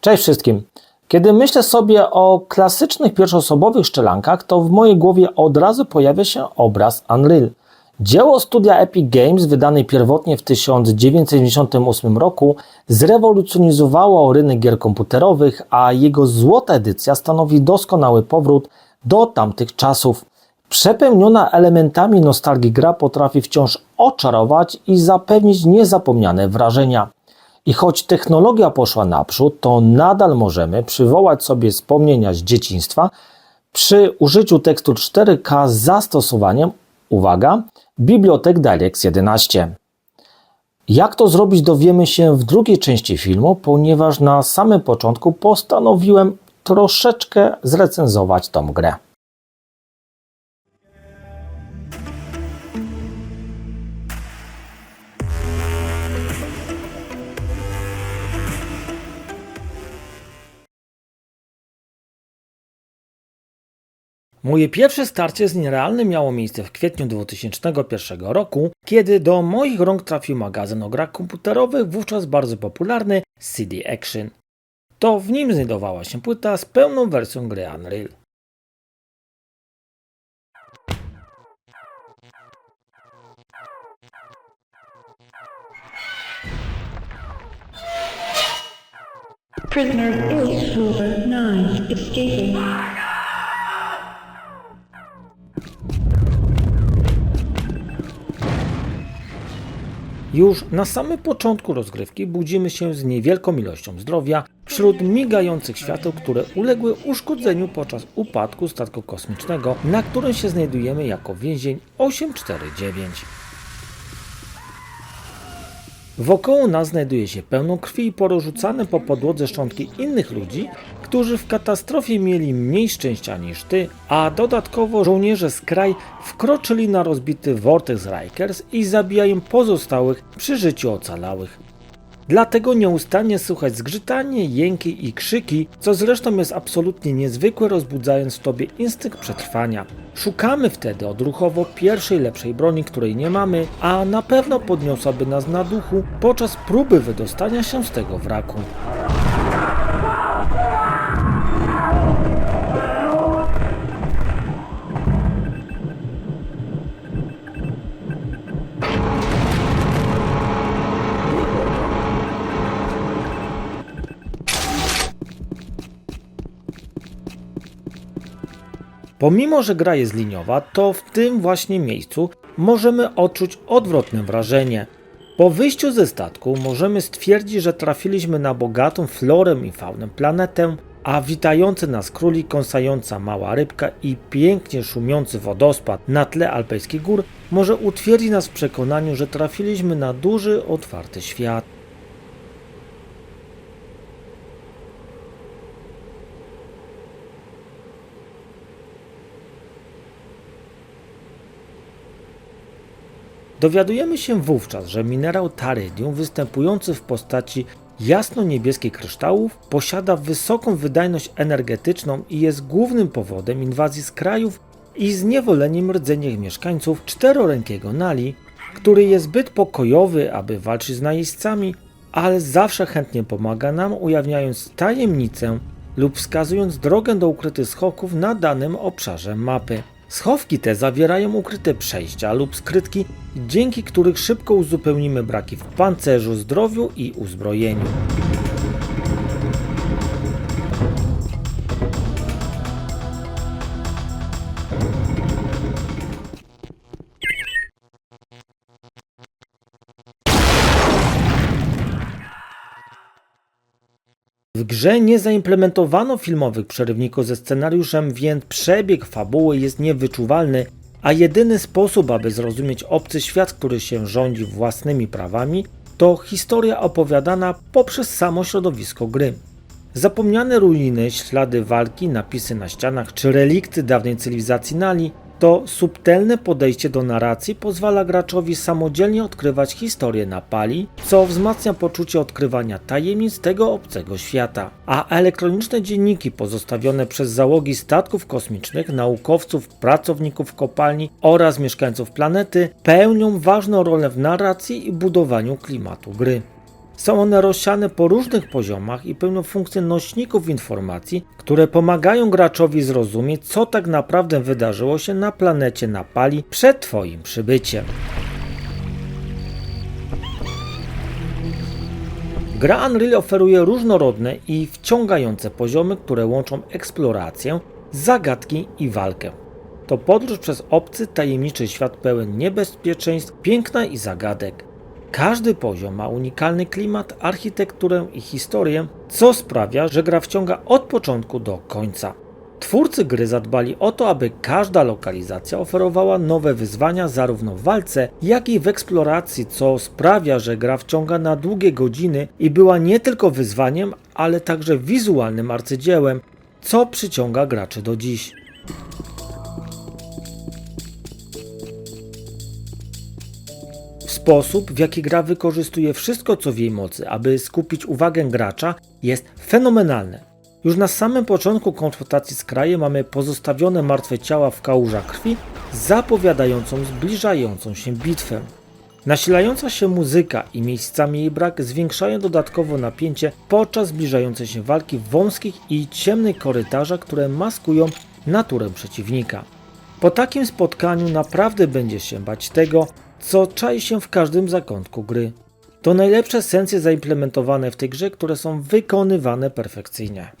Cześć wszystkim. Kiedy myślę sobie o klasycznych pierwszoosobowych szczelankach, to w mojej głowie od razu pojawia się obraz Unreal. Dzieło studia Epic Games, wydane pierwotnie w 1998 roku, zrewolucjonizowało rynek gier komputerowych, a jego złota edycja stanowi doskonały powrót do tamtych czasów. Przepełniona elementami nostalgii gra potrafi wciąż oczarować i zapewnić niezapomniane wrażenia. I choć technologia poszła naprzód, to nadal możemy przywołać sobie wspomnienia z dzieciństwa przy użyciu tekstur 4K z zastosowaniem, uwaga, bibliotek DirectX 11. Jak to zrobić dowiemy się w drugiej części filmu, ponieważ na samym początku postanowiłem troszeczkę zrecenzować tą grę. Moje pierwsze starcie z nierealnym miało miejsce w kwietniu 2001 roku, kiedy do moich rąk trafił magazyn o grach komputerowych, wówczas bardzo popularny CD Action. To w nim znajdowała się płyta z pełną wersją gry Unreal. Prisoners 8 over 9 escaping. Już na samym początku rozgrywki budzimy się z niewielką ilością zdrowia wśród migających świateł, które uległy uszkodzeniu podczas upadku statku kosmicznego, na którym się znajdujemy jako więzień 849. Wokoło nas znajduje się pełno krwi i porozrzucane po podłodze szczątki innych ludzi, którzy w katastrofie mieli mniej szczęścia niż ty, a dodatkowo żołnierze z kraj wkroczyli na rozbity Vortex Rikers i zabijają pozostałych przy życiu ocalałych. Dlatego nieustannie słychać zgrzytanie, jęki i krzyki, co zresztą jest absolutnie niezwykłe, rozbudzając w tobie instynkt przetrwania. Szukamy wtedy odruchowo pierwszej lepszej broni, której nie mamy, a na pewno podniosłaby nas na duchu podczas próby wydostania się z tego wraku. Pomimo, że gra jest liniowa, to w tym właśnie miejscu możemy odczuć odwrotne wrażenie. Po wyjściu ze statku możemy stwierdzić, że trafiliśmy na bogatą florę i faunę planetę, a witający nas królik, kąsająca mała rybka i pięknie szumiący wodospad na tle alpejskich gór może utwierdzić nas w przekonaniu, że trafiliśmy na duży, otwarty świat. Dowiadujemy się wówczas, że minerał tarydium występujący w postaci jasno-niebieskich kryształów posiada wysoką wydajność energetyczną i jest głównym powodem inwazji z krajów i zniewoleniem rdzennych mieszkańców czterorękiego Nali, który jest zbyt pokojowy, aby walczyć z najeźdźcami, ale zawsze chętnie pomaga nam, ujawniając tajemnicę lub wskazując drogę do ukrytych schowków na danym obszarze mapy. Schowki te zawierają ukryte przejścia lub skrytki, dzięki których szybko uzupełnimy braki w pancerzu, zdrowiu i uzbrojeniu. W grze nie zaimplementowano filmowych przerywników ze scenariuszem, więc przebieg fabuły jest niewyczuwalny, a jedyny sposób, aby zrozumieć obcy świat, który się rządzi własnymi prawami, to historia opowiadana poprzez samo środowisko gry. Zapomniane ruiny, ślady walki, napisy na ścianach czy relikty dawnej cywilizacji Nali to subtelne podejście do narracji pozwala graczowi samodzielnie odkrywać historię Napali, co wzmacnia poczucie odkrywania tajemnic tego obcego świata. A elektroniczne dzienniki pozostawione przez załogi statków kosmicznych, naukowców, pracowników kopalni oraz mieszkańców planety pełnią ważną rolę w narracji i budowaniu klimatu gry. Są one rozsiane po różnych poziomach i pełnią funkcję nośników informacji, które pomagają graczowi zrozumieć, co tak naprawdę wydarzyło się na planecie Napali przed Twoim przybyciem. Gra Unreal oferuje różnorodne i wciągające poziomy, które łączą eksplorację, zagadki i walkę. To podróż przez obcy, tajemniczy świat pełen niebezpieczeństw, piękna i zagadek. Każdy poziom ma unikalny klimat, architekturę i historię, co sprawia, że gra wciąga od początku do końca. Twórcy gry zadbali o to, aby każda lokalizacja oferowała nowe wyzwania zarówno w walce, jak i w eksploracji, co sprawia, że gra wciąga na długie godziny i była nie tylko wyzwaniem, ale także wizualnym arcydziełem, co przyciąga graczy do dziś. Sposób, w jaki gra wykorzystuje wszystko, co w jej mocy, aby skupić uwagę gracza, jest fenomenalny. Już na samym początku konfrontacji z krajem mamy pozostawione martwe ciała w kałużach krwi, zapowiadającą zbliżającą się bitwę. Nasilająca się muzyka i miejscami jej brak zwiększają dodatkowo napięcie podczas zbliżającej się walki w wąskich i ciemnych korytarzach, które maskują naturę przeciwnika. Po takim spotkaniu naprawdę będzie się bać tego, co czai się w każdym zakątku gry. To najlepsze sensje zaimplementowane w tej grze, które są wykonywane perfekcyjnie.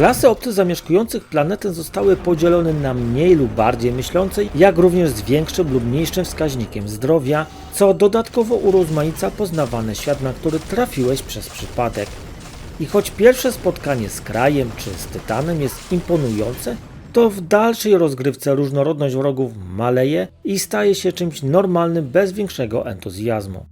Klasy obcych zamieszkujących planetę zostały podzielone na mniej lub bardziej myślące, jak również z większym lub mniejszym wskaźnikiem zdrowia, co dodatkowo urozmaica poznawany świat, na który trafiłeś przez przypadek. I choć pierwsze spotkanie z krajem czy z Tytanem jest imponujące, to w dalszej rozgrywce różnorodność wrogów maleje i staje się czymś normalnym bez większego entuzjazmu.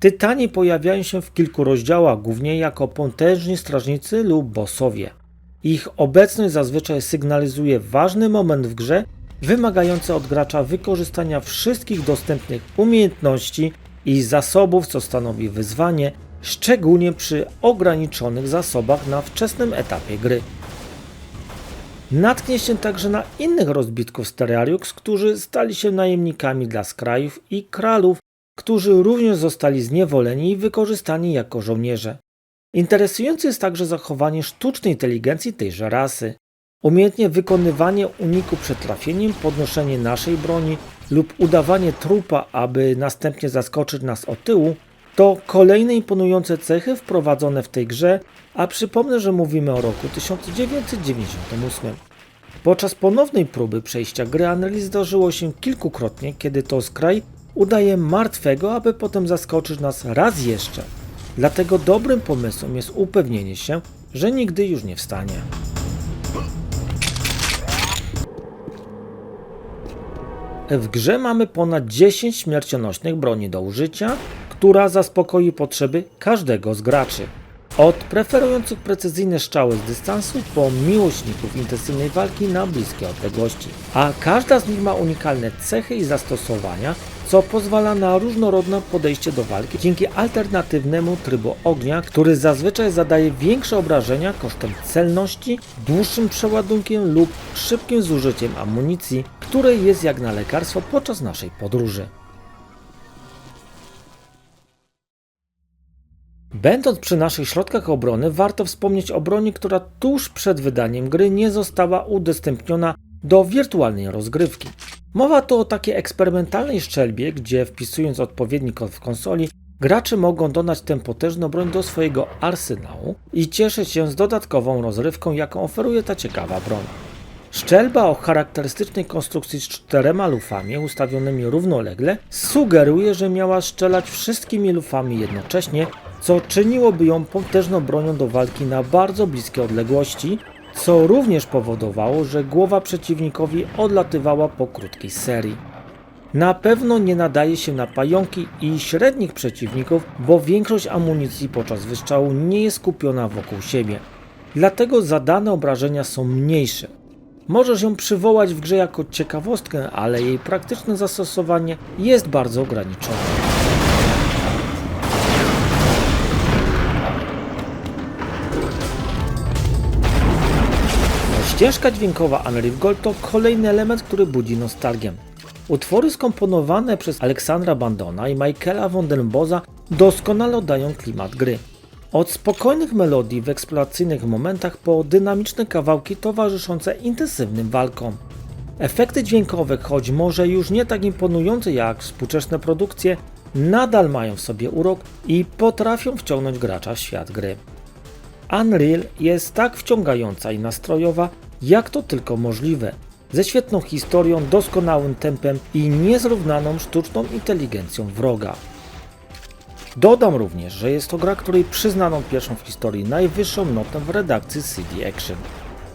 Tytani pojawiają się w kilku rozdziałach, głównie jako potężni strażnicy lub bossowie. Ich obecność zazwyczaj sygnalizuje ważny moment w grze, wymagający od gracza wykorzystania wszystkich dostępnych umiejętności i zasobów, co stanowi wyzwanie, szczególnie przy ograniczonych zasobach na wczesnym etapie gry. Natknie się także na innych rozbitków z Terrariux, którzy stali się najemnikami dla skrajów i kralów, którzy również zostali zniewoleni i wykorzystani jako żołnierze. Interesujące jest także zachowanie sztucznej inteligencji tejże rasy. Umiejętnie wykonywanie uniku przed trafieniem, podnoszenie naszej broni lub udawanie trupa, aby następnie zaskoczyć nas od tyłu, to kolejne imponujące cechy wprowadzone w tej grze, a przypomnę, że mówimy o roku 1998. Podczas ponownej próby przejścia gry Unreal zdarzyło się kilkukrotnie, kiedy to skraj udaje martwego, aby potem zaskoczyć nas raz jeszcze. Dlatego dobrym pomysłem jest upewnienie się, że nigdy już nie wstanie. W grze mamy ponad 10 śmiercionośnych broni do użycia, która zaspokoi potrzeby każdego z graczy. Od preferujących precyzyjne strzały z dystansu po miłośników intensywnej walki na bliskie odległości. A każda z nich ma unikalne cechy i zastosowania, co pozwala na różnorodne podejście do walki dzięki alternatywnemu trybu ognia, który zazwyczaj zadaje większe obrażenia kosztem celności, dłuższym przeładunkiem lub szybkim zużyciem amunicji, której jest jak na lekarstwo podczas naszej podróży. Będąc przy naszych środkach obrony, warto wspomnieć o broni, która tuż przed wydaniem gry nie została udostępniona do wirtualnej rozgrywki. Mowa tu o takiej eksperymentalnej szczelbie, gdzie wpisując odpowiedni kod w konsoli, gracze mogą dodać tę potężną broń do swojego arsenału i cieszyć się z dodatkową rozrywką, jaką oferuje ta ciekawa broń. Szczelba o charakterystycznej konstrukcji z czterema lufami ustawionymi równolegle sugeruje, że miała strzelać wszystkimi lufami jednocześnie, co czyniłoby ją potężną bronią do walki na bardzo bliskie odległości, co również powodowało, że głowa przeciwnikowi odlatywała po krótkiej serii. Na pewno nie nadaje się na pająki i średnich przeciwników, bo większość amunicji podczas wystrzału nie jest skupiona wokół siebie. Dlatego zadane obrażenia są mniejsze. Możesz ją przywołać w grze jako ciekawostkę, ale jej praktyczne zastosowanie jest bardzo ograniczone. Ścieżka dźwiękowa Unreal Gold to kolejny element, który budzi nostalgię. Utwory skomponowane przez Aleksandra Bandona i Michaela Vondenboza doskonale oddają klimat gry. Od spokojnych melodii w eksploracyjnych momentach po dynamiczne kawałki towarzyszące intensywnym walkom. Efekty dźwiękowe, choć może już nie tak imponujące jak współczesne produkcje, nadal mają w sobie urok i potrafią wciągnąć gracza w świat gry. Unreal jest tak wciągająca i nastrojowa, jak to tylko możliwe, ze świetną historią, doskonałym tempem i niezrównaną sztuczną inteligencją wroga. Dodam również, że jest to gra, której przyznano pierwszą w historii najwyższą notę w redakcji CD Action.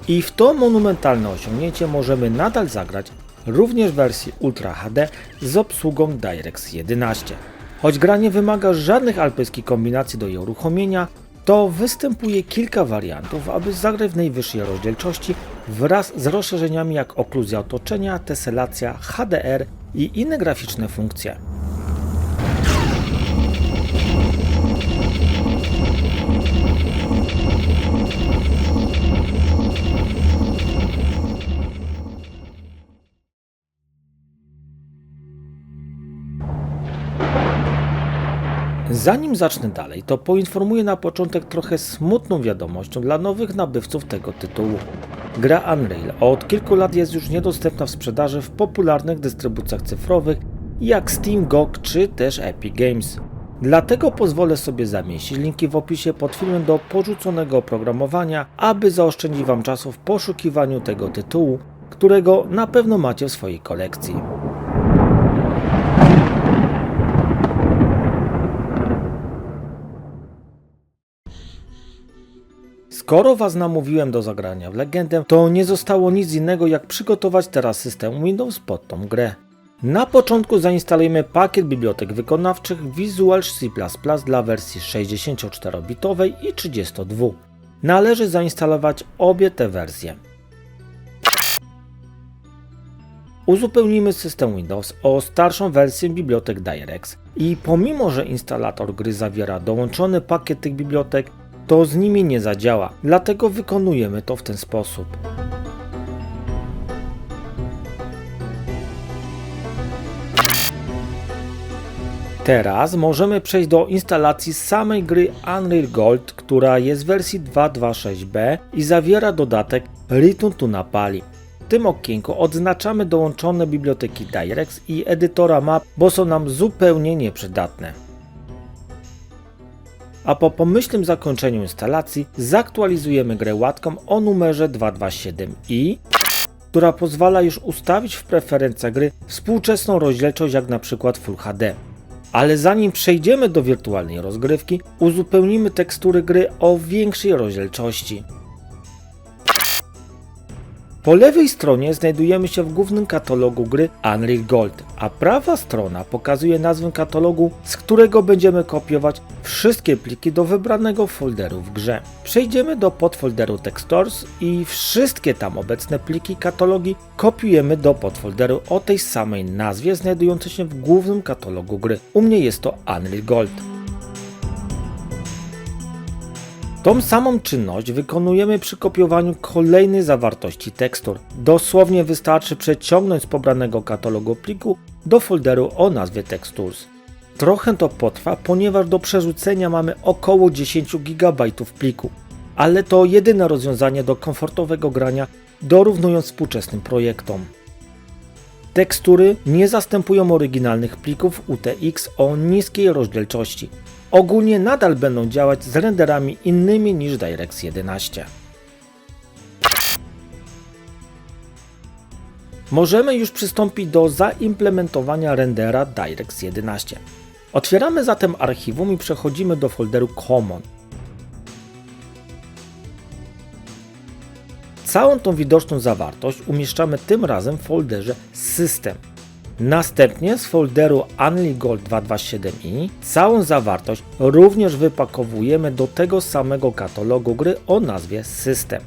I w to monumentalne osiągnięcie możemy nadal zagrać również w wersji Ultra HD z obsługą DirectX 11. Choć gra nie wymaga żadnych alpejskich kombinacji do jej uruchomienia, to występuje kilka wariantów, aby zagrać w najwyższej rozdzielczości wraz z rozszerzeniami jak okluzja otoczenia, teselacja, HDR i inne graficzne funkcje. Zanim zacznę dalej, to poinformuję na początek trochę smutną wiadomością dla nowych nabywców tego tytułu. Gra Unreal od kilku lat jest już niedostępna w sprzedaży w popularnych dystrybucjach cyfrowych jak Steam, GOG czy też Epic Games. Dlatego pozwolę sobie zamieścić linki w opisie pod filmem do porzuconego oprogramowania, aby zaoszczędzić Wam czasu w poszukiwaniu tego tytułu, którego na pewno macie w swojej kolekcji. Skoro Was namówiłem do zagrania w Legendę, to nie zostało nic innego jak przygotować teraz system Windows pod tą grę. Na początku zainstalujemy pakiet bibliotek wykonawczych Visual C++ dla wersji 64-bitowej i 32. Należy zainstalować obie te wersje. Uzupełnimy system Windows o starszą wersję bibliotek DirectX i pomimo, że instalator gry zawiera dołączony pakiet tych bibliotek, to z nimi nie zadziała, dlatego wykonujemy to w ten sposób. Teraz możemy przejść do instalacji samej gry Unreal Gold, która jest w wersji 2.2.6b i zawiera dodatek Return to Napali. W tym okienku odznaczamy dołączone biblioteki DirectX i edytora map, bo są nam zupełnie nieprzydatne a po pomyślnym zakończeniu instalacji zaktualizujemy grę łatką o numerze 227i, która pozwala już ustawić w preferencjach gry współczesną rozdzielczość jak na przykład Full HD. Ale zanim przejdziemy do wirtualnej rozgrywki, uzupełnimy tekstury gry o większej rozdzielczości. Po lewej stronie znajdujemy się w głównym katalogu gry Unreal Gold, a prawa strona pokazuje nazwę katalogu, z którego będziemy kopiować wszystkie pliki do wybranego folderu w grze. Przejdziemy do podfolderu Textures i wszystkie tam obecne pliki katalogi kopiujemy do podfolderu o tej samej nazwie znajdującej się w głównym katalogu gry. U mnie jest to Unreal Gold. Tą samą czynność wykonujemy przy kopiowaniu kolejnej zawartości tekstur. Dosłownie wystarczy przeciągnąć z pobranego katalogu pliku do folderu o nazwie Textures. Trochę to potrwa, ponieważ do przerzucenia mamy około 10 GB pliku, ale to jedyne rozwiązanie do komfortowego grania, dorównując współczesnym projektom. Tekstury nie zastępują oryginalnych plików UTX o niskiej rozdzielczości. Ogólnie nadal będą działać z renderami innymi niż DirectX 11. Możemy już przystąpić do zaimplementowania rendera DirectX 11. Otwieramy zatem archiwum i przechodzimy do folderu Common. Całą tą widoczną zawartość umieszczamy tym razem w folderze System. Następnie z folderu Unreal Gold 227i całą zawartość również wypakowujemy do tego samego katalogu gry o nazwie System.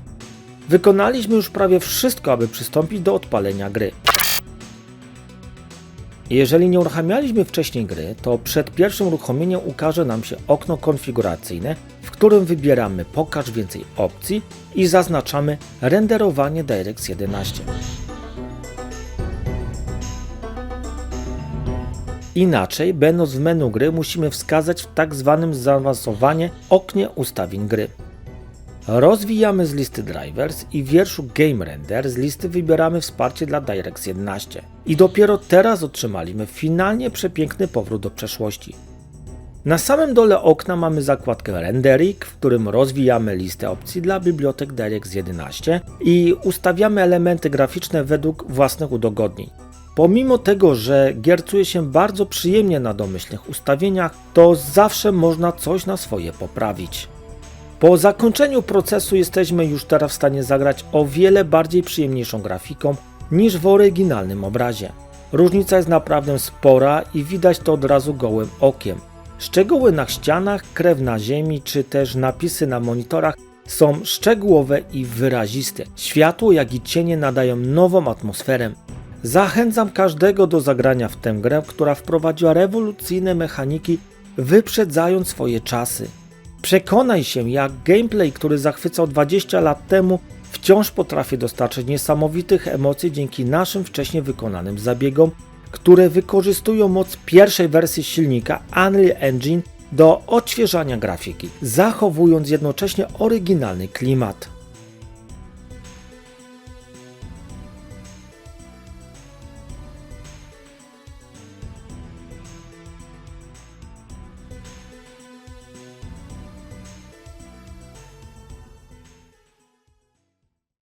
Wykonaliśmy już prawie wszystko, aby przystąpić do odpalenia gry. Jeżeli nie uruchamialiśmy wcześniej gry, to przed pierwszym uruchomieniem ukaże nam się okno konfiguracyjne, w którym wybieramy Pokaż więcej opcji i zaznaczamy renderowanie DirectX 11. Inaczej, będąc w menu gry, musimy wskazać w tak zwanym zaawansowanie oknie ustawień gry. Rozwijamy z listy Drivers i w wierszu Game Render z listy wybieramy wsparcie dla DirectX 11. I dopiero teraz otrzymaliśmy finalnie przepiękny powrót do przeszłości. Na samym dole okna mamy zakładkę Rendering, w którym rozwijamy listę opcji dla bibliotek DirectX 11 i ustawiamy elementy graficzne według własnych udogodnień. Pomimo tego, że giercuje się bardzo przyjemnie na domyślnych ustawieniach, to zawsze można coś na swoje poprawić. Po zakończeniu procesu jesteśmy już teraz w stanie zagrać o wiele bardziej przyjemniejszą grafiką niż w oryginalnym obrazie. Różnica jest naprawdę spora i widać to od razu gołym okiem. Szczegóły na ścianach, krew na ziemi czy też napisy na monitorach są szczegółowe i wyraziste. Światło jak i cienie nadają nową atmosferę. Zachęcam każdego do zagrania w tę grę, która wprowadziła rewolucyjne mechaniki, wyprzedzając swoje czasy. Przekonaj się, jak gameplay, który zachwycał 20 lat temu, wciąż potrafi dostarczyć niesamowitych emocji dzięki naszym wcześniej wykonanym zabiegom, które wykorzystują moc pierwszej wersji silnika Unreal Engine do odświeżania grafiki, zachowując jednocześnie oryginalny klimat.